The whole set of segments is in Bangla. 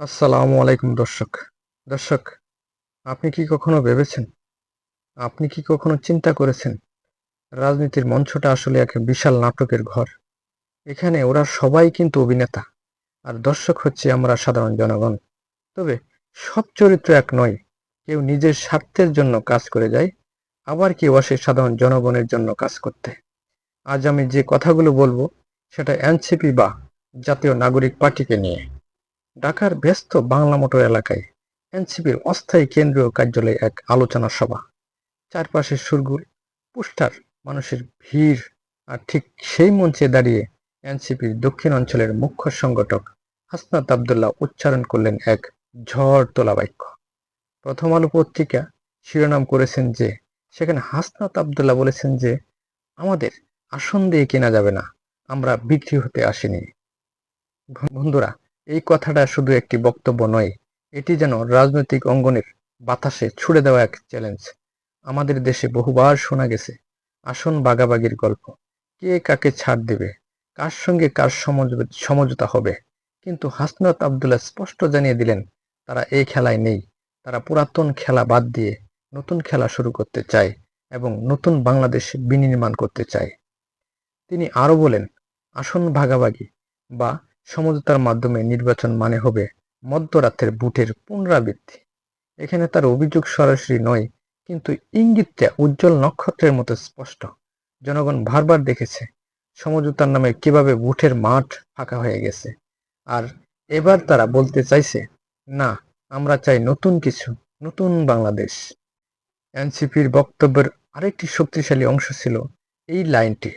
আসসালামু আলাইকুম দর্শক। দর্শক, আপনি কি কখনো ভেবেছেন? আপনি কি কখনো চিন্তা করেছেন? রাজনীতির মঞ্চটা আসলে এক বিশাল নাটকের ঘর। এখানে ওরা সবাই কিন্তু অভিনেতা, আর দর্শক হচ্ছে আমরা সাধারণ জনগণ। তবে সব চরিত্র এক নয়, কেউ নিজের স্বার্থের জন্য কাজ করে যায়, আবার কেউ আসে সাধারণ জনগণের জন্য কাজ করতে। আজ আমি যে কথাগুলো বলব, সেটা এনসিপি বা জাতীয় নাগরিক পার্টিকে নিয়ে। ঢাকার ব্যস্ত বাংলা মোটর এলাকায় এনসিপির অস্থায়ী কেন্দ্রীয় কার্যালয়ে এক আলোচনা সভা। চারপাশে সুরগুল পোস্টার, মানুষের ভিড়, আর ঠিক সেই মঞ্চে দাঁড়িয়ে এনসিপির দক্ষিণ অঞ্চলের মুখ্য সংগঠক হাসনাত আবদুল্লাহ উচ্চারণ করলেন এক ঝড় তোলা বাক্য প্রথম আলো পত্রিকা শিরোনাম করেছেন যে, সেখানে হাসনাত আবদুল্লাহ বলেছেন যে, আমাদের আসন দিয়ে কেনা যাবে না, আমরা বিক্রি হতে আসিনি। বন্ধুরা এই কথাটা শুধু একটি বক্তব্য নয়, এটি যেন রাজনৈতিক অঙ্গনের বাতাসে ছুড়ে দেওয়া এক চ্যালেঞ্জ আমাদের দেশে বহুবার শোনা গেছে, আসন বাগাবাগির গল্প, কে কাকে ছাড় দেবে, কার সঙ্গে কার সমঝ- সমঝোতা হবে? কিন্তু হাসনাত আবদুল্লাহ স্পষ্ট জানিয়ে দিলেন, তারা এই খেলায় নেই, তারা পুরাতন খেলা বাদ দিয়ে নতুন খেলা শুরু করতে চায় এবং নতুন বাংলাদেশ বিনির্মাণ করতে চায়। তিনি আরও বলেন, আসন ভাগাভাগি বা সমঝোতার মাধ্যমে নির্বাচন মানে হবে মধ্যরাতের বুটের পুনরাবৃত্তি। এখানে তার অভিযোগ সরাসরি নয়, কিন্তু ইঙ্গিতটা উজ্জ্বল নক্ষত্রের মতো স্পষ্ট। জনগণ বারবার দেখেছে, সমঝোতার নামে কীভাবে বুটের মাঠ ফাঁকা হয়ে গেছে। আর এবার তারা বলতে চাইছে, না, আমরা চাই নতুন কিছু, নতুন বাংলাদেশ। এনসিপির বক্তব্যের আরেকটি শক্তিশালী অংশ ছিল এই লাইনটি,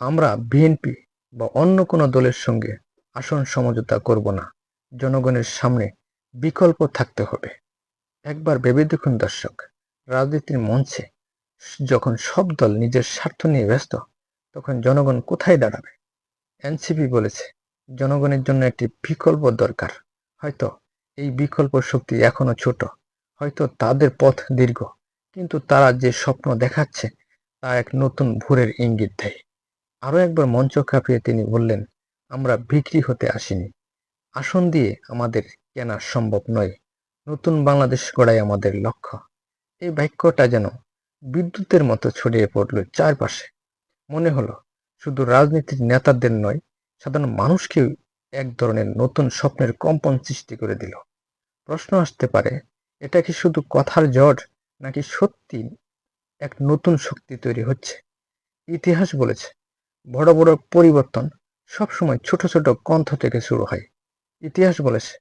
আমরা বিএনপি বা অন্য কোনো দলের সঙ্গে আসন সমঝোতা করব না। জনগণের সামনে বিকল্প থাকতে হবে। একবার ভেবে দেখুন দর্শক, রাজনীতির মঞ্চে যখন সব দল নিজের স্বার্থ নিয়ে ব্যস্ত, তখন জনগণ কোথায় দাঁড়াবে? এনসিপি বলেছে, জনগণের জন্য একটি বিকল্প দরকার। হয়তো এই বিকল্প শক্তি এখনও ছোট, হয়তো তাদের পথ দীর্ঘ, কিন্তু তারা যে স্বপ্ন দেখাচ্ছে, তা এক নতুন ভোরের ইঙ্গিত দেয়। আরও একবার মঞ্চ কাঁপিয়ে তিনি বললেন আমরা বিক্রি হতে আসিনি। আসন দিয়ে আমাদের কেনা সম্ভব নয়। নতুন বাংলাদেশ গড়াই আমাদের লক্ষ্য। এই বাক্যটা যেন বিদ্যুতের মতো ছড়িয়ে পড়ল চারপাশে। মনে হলো, শুধু রাজনীতির নেতাদের নয়, সাধারণ মানুষকেও এক ধরনের নতুন স্বপ্নের কম্পন সৃষ্টি করে দিল। প্রশ্ন আসতে পারে, এটা কি শুধু কথার জট, নাকি সত্যি এক নতুন শক্তি তৈরি হচ্ছে? ইতিহাস বলেছে, বড় বড় পরিবর্তন সবসময় ছোট ছোট কণ্ঠ থেকে শুরু হয়। ইতিহাস বলেছে,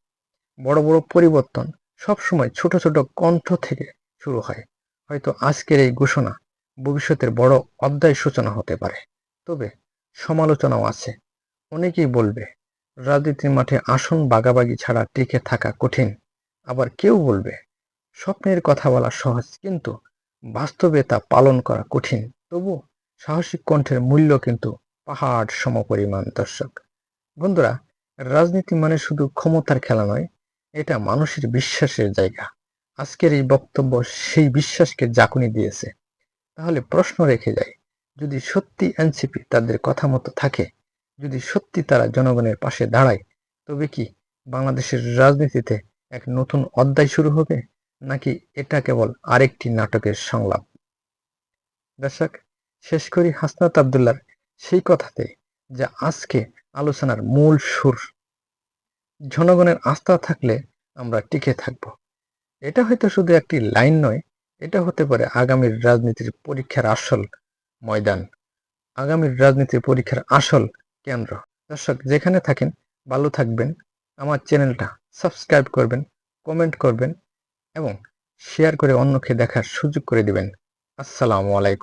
বড় বড় পরিবর্তন সবসময় ছোট ছোট কণ্ঠ থেকে শুরু হয়। হয়তো আজকের এই ঘোষণা ভবিষ্যতের বড় অধ্যায় সূচনা হতে পারে। তবে সমালোচনাও আছে। অনেকেই বলবে, রাজনীতির মাঠে আসন বাগাবাগি ছাড়া টিকে থাকা কঠিন। আবার কেউ বলবে, স্বপ্নের কথা বলা সহজ, কিন্তু বাস্তবে তা পালন করা কঠিন। তবু সাহসিক কণ্ঠের মূল্য কিন্তু পাহাড় সমপরিমাণ, দর্শক। বন্ধুরা, রাজনীতি মানে শুধু ক্ষমতার খেলা নয়, এটা মানুষের বিশ্বাসের জায়গা। আজকের এই বক্তব্য সেই বিশ্বাসকে জাকুনি দিয়েছে। তাহলে প্রশ্ন রেখে যায় যদি সত্যি এনসিপি তাদের কথা মতো থাকে, যদি সত্যি তারা জনগণের পাশে দাঁড়ায়, তবে কি বাংলাদেশের রাজনীতিতে এক নতুন অধ্যায় শুরু হবে, নাকি এটা কেবল আরেকটি নাটকের সংলাপ? দর্শক, শেষ করি হাসনাত আবদুল্লার সেই কথাতে যা আজকে আলোচনার মূল সুর। জনগণের আস্থা থাকলে আমরা টিকে থাকব। এটা হয়তো শুধু একটি লাইন নয়, এটা হতে পারে আগামীর রাজনীতির পরীক্ষার আসল ময়দান। আগামীর রাজনীতির পরীক্ষার আসল কেন্দ্র। দর্শক, যেখানে থাকেন, ভালো থাকবেন। আমার চ্যানেলটা সাবস্ক্রাইব করবেন, কমেন্ট করবেন এবং শেয়ার করে অন্যকে দেখার সুযোগ করে দিবেন। আসসালামু আলাইকুম।